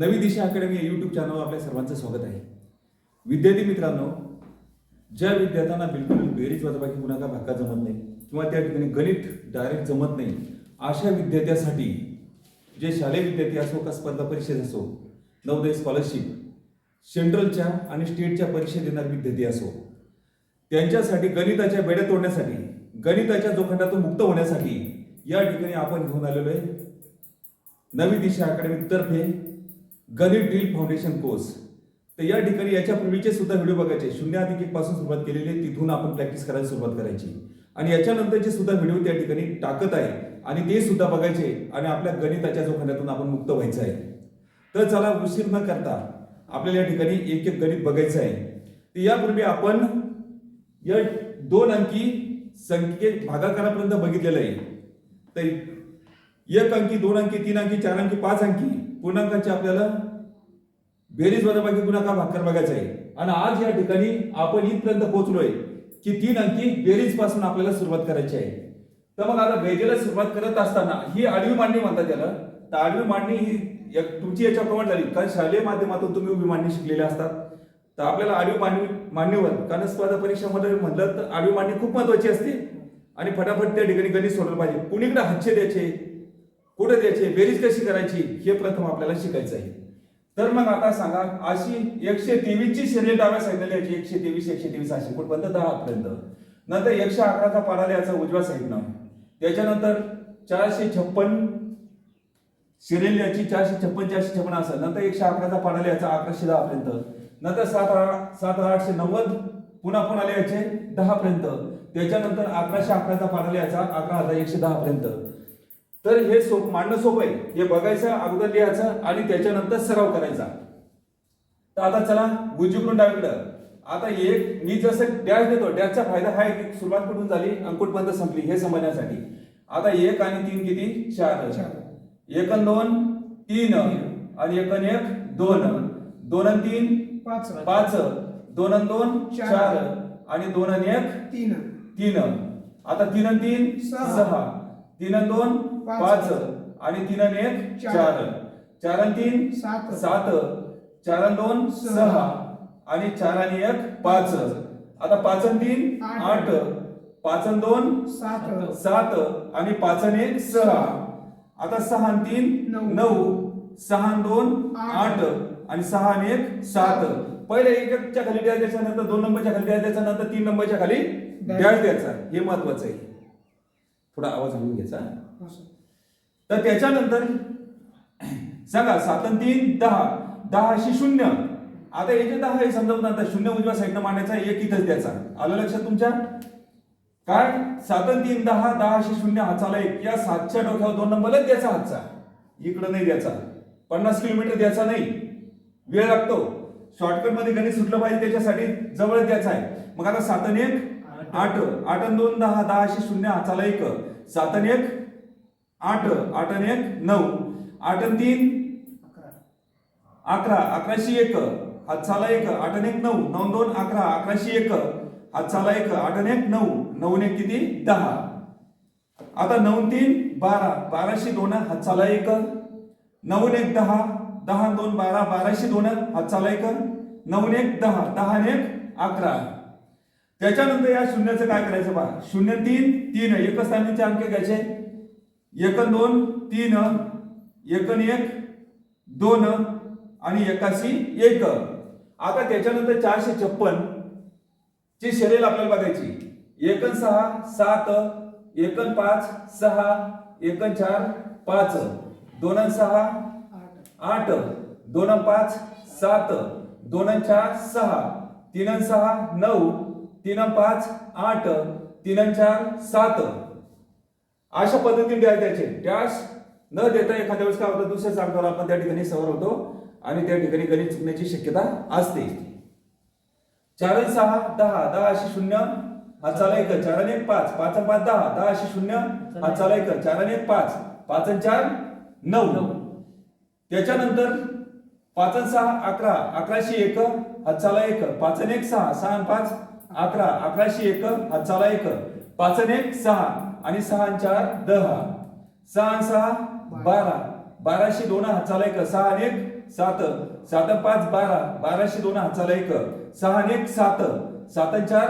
नवी दिशा अकॅडमी या यूट्यूब चॅनलवर आपल्या सर्वांचं स्वागत आहे. विद्यार्थी मित्रांनो ज्या विद्यार्थ्यांना बिलकुल बेरीज वजाबाकी गुणाका भाका जमत नाही किंवा त्या ठिकाणी गणित डायरेक्ट जमत नाही अशा विद्यार्थ्यासाठी जे शालेय विद्यार्थी असो का स्पर्धा परीक्षेत असो नवोदय स्कॉलरशिप सेंट्रलच्या आणि स्टेटच्या परीक्षा देणारे विद्यार्थी असो त्यांच्यासाठी गणिताच्या बेड्या तोडण्यासाठी गणिताच्या जोखंडातून मुक्त होण्यासाठी या ठिकाणी आपण घेऊन आलेलो आहे. नवी दिशा अकॅडमी तर्फे गणित ड्रिल फाउंडेशन कोर्स. तर या ठिकाणी याच्यापूर्वीचे सुद्धा व्हिडिओ बघायचे. शून्य अधिक एक पासून सुरुवात केलेली आहे तिथून आपण प्रॅक्टिस करायला सुरुवात करायची. आणि याच्यानंतरचे सुद्धा व्हिडिओ त्या ठिकाणी टाकत आहे. आणि ते सुद्धा बघायचे आणि आपल्या गणिताच्या जोखण्यातून आपण मुक्त व्हायचं आहे. तर चला उशीर न करता आपल्याला या ठिकाणी एक एक गणित बघायचं आहे. तर यापूर्वी आपण या दोन अंकी संख्ये भागाकारापर्यंत बघितलेलं आहे. तर एक अंकी दोन अंकी तीन अंकी चार अंकी पाच अंकी. पूर्णांकाची आपल्याला बेरीज वजाबाकी गुणाकार भाकर बघायचा आहे. आणि आज या ठिकाणी आपण इथपर्यंत पोहोचलोय की तीन अंकी बेरीजपासून आपल्याला सुरुवात करायची आहे. तर मग आता बेरीला सुरुवात करत असताना ही आडवी मांडणी म्हणतात त्याला. तर आडवी मांडणी ही एक तुमची याच्या झाली. कारण शालेय माध्यमातून तुम्ही उभी मांडणी शिकलेले असतात. तर आपल्याला आडवी मांडणी मांडणीवर कारण स्पर्धा परीक्षामध्ये म्हटलं तर आडवी मांडणी खूप महत्वाची असते. आणि फटाफट त्या ठिकाणी गणित सोडलं पाहिजे. कुणीकडे हातचे द्यायचे? कुठे द्यायचे बेरीज कशी करायची हे प्रथम आपल्याला शिकायचं आहे. तर मग आता सांगा अशी एकशे तेवीस ची शरीर डाव्या साईडला लिहायची एकशे तेवीस एकशे तेवीस अशी. कुठपर्यंत दहा पर्यंत नंतर एकशे अकराचा पाडा लिहायचा उजव्या साईडनं त्याच्यानंतर चारशे छप्पन सिरियल लिहायची चारशे छप्पन चारशे छप्पन असं. नंतर एकशे अकराचा पाडा लिहायचा अकराशे दहा पर्यंत नंतर सात सात आठशे नव्वद पुन्हा पुन्हा लिहायचे दहा पर्यंत त्याच्यानंतर अकराशे अकराचा पाडा लिहायचा अकरा हजार एकशे दहा पर्यंत तर हे सोप मांडणं सोपं आहे. हे बघायचं अगोदर लिहायचं आणि त्याच्यानंतर सराव करायचा. तर आता चला उजवीकडून डावीकडं आता एक मी जसं डॅश देतो डॅशचा फायदा हा आहे की सुरुवात कुठून झाली? अंकुटपर्यंत संपली हे समजण्यासाठी. आता एक आणि तीन किती? चार. एक दोन तीन. आणि एक एक दोन. दोन तीन पाच. पाच. दोन दोन चार. आणि दोन आणि एक तीन. तीन. आता तीन आणि तीन सहा. तीन आणि दोन पाच. आणि तीन आणि एक चार. चार आणि तीन सात. सात. चार आणि दोन सहा. आणि चार आणि एक पाच. आता पाच आणि तीन आठ. पाच आणि दोन सात. सात. आणि पाच आणि एक सहा. आता सहा आणि तीन नऊ. सहा आणि दोन आठ. आठ. आणि सहा आणि एक सात. पहिले एकच्या खाली डॅश द्यायचा नंतर दोन नंबरच्या खाली डॅश द्यायचा नंतर तीन नंबरच्या खाली डॅश द्यायचा. हे महत्वाचं आहे. थोडा आवाज हलवून घ्यायचा. तर त्याच्यानंतर सांगा सात तीन दहा. दहा अशी शून्य. आता हे जे दहा हे समजावून आता शून्य उजव्या साईडनं मांडायचा एक इथंच द्यायचा. आलं लक्षात तुमच्या? काय? सात तीन दहा दहा शून्य हाताला एक. या सातच्या डोक्यावर दोन नंबरला द्यायचा हातचा. इकडं नाही द्यायचा. पन्नास किलोमीटर द्यायचा नाही. वेळ लागतो. शॉर्टकटमध्ये गणित सुटलं पाहिजे त्याच्यासाठी जवळ द्यायचा आहे. मग आता सातन एक आठ. आठ दोन दहा दहा अशी शून्य हाताला एक. सातन एक आठ आठ आणि एक नऊ. आठ आणि तीन अकरा. अकराशे एक. हातचाला एक आठ आणि एक नऊ. नऊ दोन अकरा अकराशे एक. हातचाला एक आठ आणि एक नऊ. नऊ एक किती? दहा. आता नऊ तीन बारा. बाराशे दोन हातचाला एक. नऊ एक दहा. दहा दोन बारा. बाराशे दोन हातचाला एक. नऊ एक दहा. दहा आणि एक अकरा. त्याच्यानंतर या शून्याचं काय करायचं बा? शून्य तीन. तीन. एकच स्थानीचे अंक घ्यायचे. एक दोन तीन एक एक दोन आणि एकाशी एक. आता त्याच्यानंतर चारशे छप्पन ची शरीर आपल्याला बघायची. एकन सहा सात एकन पाच सहा एकन चार पाच. दोन सहा आठ. दोन पाच सात. दोन चार सहा. तीन सहा नऊ. तीन पाच आठ. तीन चार सात. अशा पद्धतीने डॅश द्यायचे डॅश न देता एखाद्या वेळेस काय होतं दुसऱ्या सांगतो आपण त्या ठिकाणी सवर होतो आणि त्या ठिकाणी गणित चुकण्याची शक्यता असते. चार सहा दहा दहा अशी शून्य हाताला एक चार एक पाच. पाच पाच दहा. दहा अशी शून्य हाताला एक चार एक पाच. पाच चार नऊ. त्याच्यानंतर पाच सहा अकरा. अकराशे एक हातचाला एक. पाच एक सहा. सहा पाच अकरा. अकराशे एक हातचाला एक. पाच एक सहा. आणि सहा चार दहा. सहा आणि सहा बारा. बाराशे दोन हातचाला एक. सहा एक सात. सात पाच बारा. बाराशे दोन हाताला एक. सहा आणि एक सात. सात चार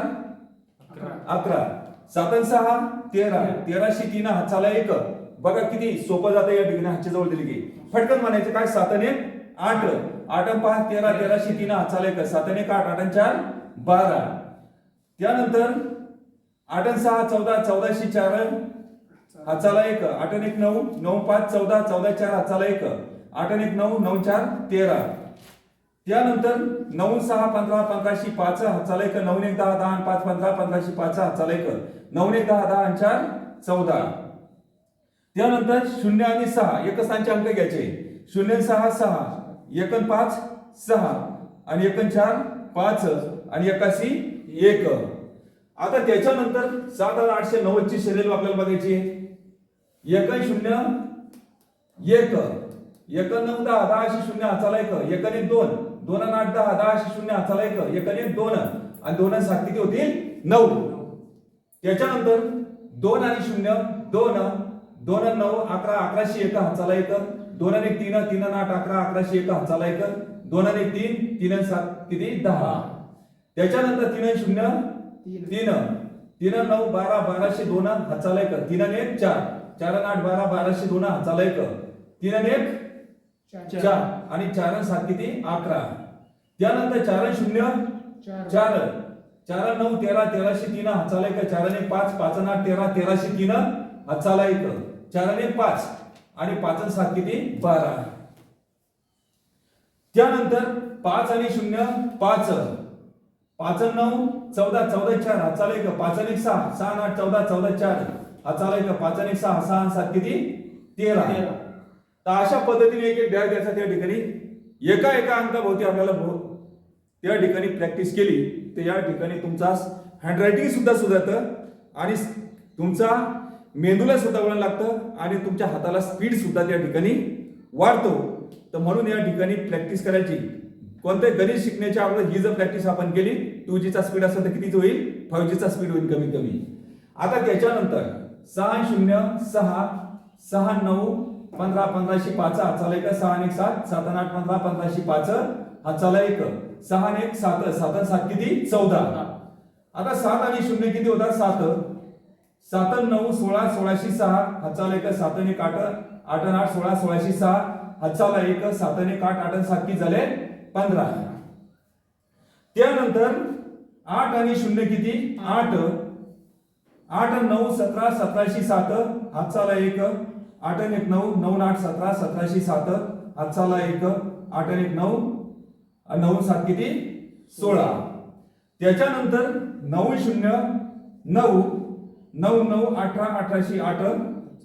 अकरा. सात सहा तेरा. तेराशे तीन हाताला एक. बघा किती सोपं जातं या ठिकाणी हातच्या जवळ दिली की. फटकन म्हणायचं काय? सात आणि एक आठ. आठ पाच तेरा. तेराशे तीन हाताला एक. सात आणि एक आठ. आठ चार बारा. त्यानंतर आठ आणि सहा चौदा चौदाशे चार हाताला एक. आठ आणि एक नऊ. नऊ पाच चौदा चौदा चार हाताला एक. आठ आणि एक नऊ नऊ चार तेरा. त्यानंतर नऊ सहा पंधरा पंधराशे पाच हाताला एक. नऊ एक दहा दहा आणि पाच पंधरा पंधराशे पाच हाताला एक. नऊ एक दहा दहा आणि चार चौदा. त्यानंतर शून्य आणि सहा. एकस्थानचे अंक घ्यायचे. शून्य सहा सहा. एक पाच सहा. आणि एक चार पाच. आणि एकाशी एक. आता त्याच्यानंतर सात हजार आठशे नव्वदची शरीर आपल्याला बघायची आहे. एक शून्य एक. एक नऊ दहा दहा अशी शून्य हाताला एक. एक आणि एक दोन. दोन आणि आठ दहा दहा अशी शून्य हाताला एक. एक आणि एक दोन. आणि दोन सात किती होतील? नऊ. त्याच्यानंतर दोन आणि शून्य दोन. दोन नऊ अकरा अकराशे एक हाताला एक. दोन आणि तीन तीन आणि आठ अकरा अकराशे एक हाताला एक. दोन आणि तीन तीन सात किती? दहा. त्याच्यानंतर तीन शून्य तीन तीन नऊ बारा बाराशे दोन हाताला एक. तीन आणि एक चार. चार आठ बारा बाराशे दोन हाताला एक. तीन आणि एक चार. आणि चार सात किती? अकरा. त्यानंतर चार शून्य चार. चार. नऊ तेरा तेराशे तीन हाताला एक. चार आणि एक पाच. पाच आठ तेरा तेराशे तीन हाताला एक. चार आणि एक पाच. आणि पाच सात किती? बारा. त्यानंतर पाच आणि शून्य पाच. पाच नऊ चौदा चौदा चार. हाताला एक पाच आणि एक सहा. सहा आठ चौदा चौदा चार. हाताला एक पाच आणि एक सहा. सहा सात किती? तेरा. तर. अशा पद्धतीने एक एक डाय द्यायचा त्या ठिकाणी. एका एका अंकाभोवती आपल्याला त्या ठिकाणी प्रॅक्टिस केली. तर या ठिकाणी तुमचा हँडरायटिंग सुद्धा सुधारतं आणि तुमचा मेंदूला सुद्धा वळण लागतं आणि तुमच्या हाताला स्पीड सुद्धा त्या ठिकाणी वाढतो. तर म्हणून या ठिकाणी प्रॅक्टिस करायची. कोणते गणित शिकण्याच्या अगोदर ही जर प्रॅक्टिस आपण केली टू जीचा स्पीड असेल तर कितीच होईल फाईव्ह जीचा स्पीड होईल कमी कमी. आता त्याच्यानंतर सहा शून्य सहा सहा नऊ पंधरा पंधराशे पाच हाताला एक सहा आणि एक सात सात आठ पंधरा पंधराशे पाच हाताला एक सहा आणि एक सात सात सात किती? चौदा. आता सात आणि शून्य किती होतात? सात. सात नऊ सोळा सोळाशे सहा हाताला एक सात एक आठ आठ आठ सोळा सोळाशे सहा हाताला एक सात एक आठ आठ सात किती झाले? पंधरा. त्यानंतर आठ आणि शून्य किती? आठ. आठ आणि नऊ सतरा सतराशे सात. हातचाला एक. आठ आणि एक नऊ. नऊ आठ सतरा सतराशे सात. हातचाला एक. आठ आणि एक नऊ. नऊ सात किती? सोळा. त्याच्यानंतर नऊ शून्य नऊ. नऊ नऊ अठरा अठराशे आठ.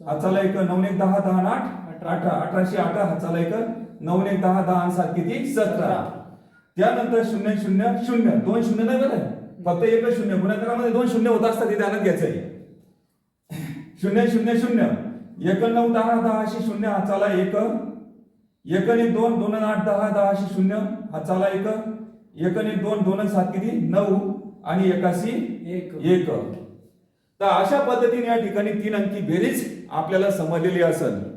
हाताला एक. नऊ एक दहा दहा आठ. अठरा अठराशे आठ. हातचाला एक. नऊ एक दहा दहा सात किती? सतरा. त्यानंतर शून्य शून्य शून्य. दोन शून्य नाही बरं? फक्त एकच शून्य. गुणाकारामध्ये दोन शून्य होत असतात ते ध्यानात घ्यायचं आहे शून्य शून्य शून्य. एक नऊ दहा दहा अशी शून्य हाताला एक. एक आणि दोन दोन आठ दहा दहा अशी शून्य हाताला एक. एक आणि दोन दोन सात किती? नऊ. आणि एकाशी एक. एक. तर अशा पद्धतीने या ठिकाणी तीन अंकी बेरीज आपल्याला समजलेली असेल.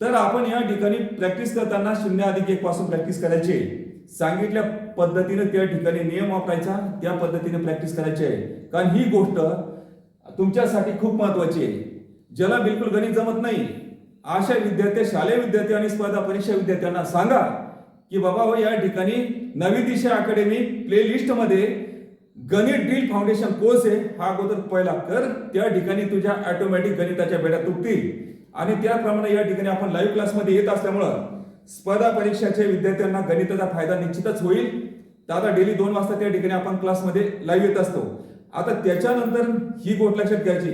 तर आपण या ठिकाणी प्रॅक्टिस करताना शून्य अधिक एक पासून प्रॅक्टिस करायची. आहे. सांगितल्या पद्धतीने त्या ठिकाणी नियम वापरायचा त्या पद्धतीने प्रॅक्टिस करायची. आहे कारण ही गोष्ट तुमच्यासाठी खूप महत्वाची आहे. ज्याला बिलकुल गणित जमत नाही अशा विद्यार्थी शालेय विद्यार्थी आणि स्पर्धा परीक्षा विद्यार्थ्यांना सांगा की बाबा हो या ठिकाणी नवी दिशा अकॅडमी प्लेलिस्टमध्ये गणित ड्रिल फाउंडेशन कोर्स आहे. हा अगोदर पहिला कर त्या ठिकाणी तुझ्या ऑटोमॅटिक गणिताच्या बेड्या तुटतील. आणि त्याप्रमाणे या ठिकाणी आपण लाईव्ह क्लासमध्ये येत असल्यामुळं स्पर्धा परीक्षाच्या विद्यार्थ्यांना गणिताचा फायदा निश्चितच होईल. तर आता डेली दोन वाजता त्या ठिकाणी आपण क्लासमध्ये लाईव्ह येत असतो. आता त्याच्यानंतर ही गोष्ट लक्षात घ्यायची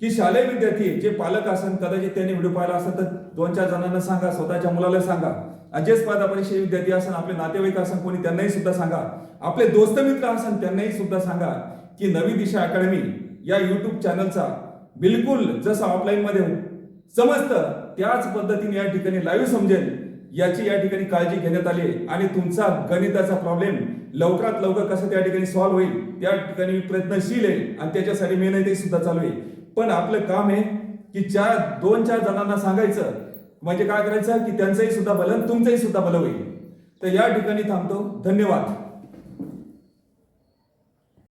की शालेय विद्यार्थी जे पालक असन कदाचित त्यांनी व्हिडिओ पाहिला असेल तर दोन चार जणांना सांगा स्वतःच्या मुलाला सांगा. आणि जे स्पर्धा परीक्षा विद्यार्थी असेल आपले नातेवाईक असेल कोणी त्यांनाही सुद्धा सांगा. आपले दोस्त मित्र असेल त्यांनाही सुद्धा सांगा की नवी दिशा अकॅडमी या युट्यूब चॅनलचा बिलकुल जसं ऑफलाईन मध्ये समजतं त्याच पद्धतीने या ठिकाणी लाईव्ह समजेल याची या ठिकाणी काळजी घेण्यात आली आहे. आणि तुमचा गणिताचा प्रॉब्लेम लवकरात लवकर कसं त्या ठिकाणी सॉल्व्ह होईल त्या ठिकाणी मी प्रयत्नशील आहे आणि त्याच्यासाठी मेहनतही सुद्धा चालू आहे. पण आपलं काम आहे की चार दोन चार जणांना सांगायचं. म्हणजे काय करायचं? की त्यांचंही सुद्धा भलं तुमचंही सुद्धा भलं होईल. तर या ठिकाणी थांबतो. धन्यवाद.